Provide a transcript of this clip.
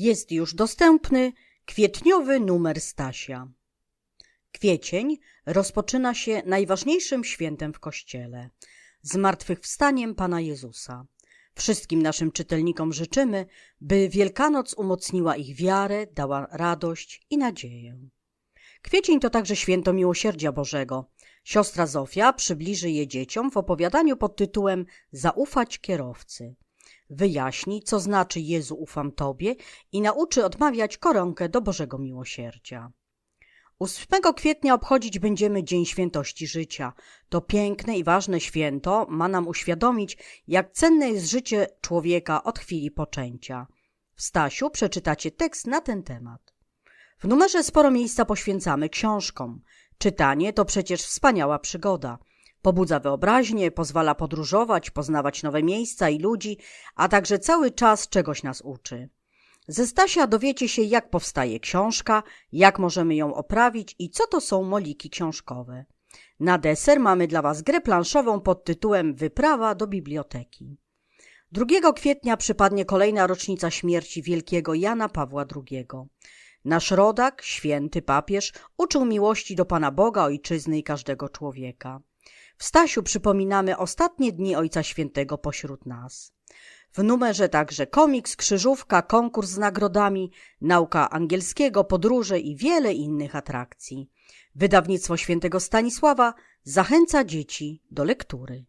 Jest już dostępny kwietniowy numer Stasia. Kwiecień rozpoczyna się najważniejszym świętem w Kościele zmartwychwstaniem Pana Jezusa. Wszystkim naszym czytelnikom życzymy, by Wielkanoc umocniła ich wiarę, dała radość i nadzieję. Kwiecień to także święto miłosierdzia Bożego. Siostra Zofia przybliży je dzieciom w opowiadaniu pod tytułem Zaufać kierowcy. Wyjaśni, co znaczy Jezu ufam Tobie i nauczy odmawiać koronkę do Bożego miłosierdzia. 8 kwietnia obchodzić będziemy Dzień Świętości Życia. To piękne i ważne święto ma nam uświadomić, jak cenne jest życie człowieka od chwili poczęcia. W Stasiu przeczytacie tekst na ten temat. W numerze sporo miejsca poświęcamy książkom. Czytanie to przecież wspaniała przygoda. Pobudza wyobraźnię, pozwala podróżować, poznawać nowe miejsca i ludzi, a także cały czas czegoś nas uczy. Ze Stasia dowiecie się, jak powstaje książka, jak możemy ją oprawić i co to są moliki książkowe. Na deser mamy dla Was grę planszową pod tytułem Wyprawa do biblioteki. 2 kwietnia przypadnie kolejna rocznica śmierci wielkiego Jana Pawła II. Nasz rodak, święty papież, uczył miłości do Pana Boga, Ojczyzny i każdego człowieka. W Stasiu przypominamy ostatnie dni Ojca Świętego pośród nas. W numerze także komiks, krzyżówka, konkurs z nagrodami, nauka angielskiego, podróże i wiele innych atrakcji. Wydawnictwo świętego Stanisława zachęca dzieci do lektury.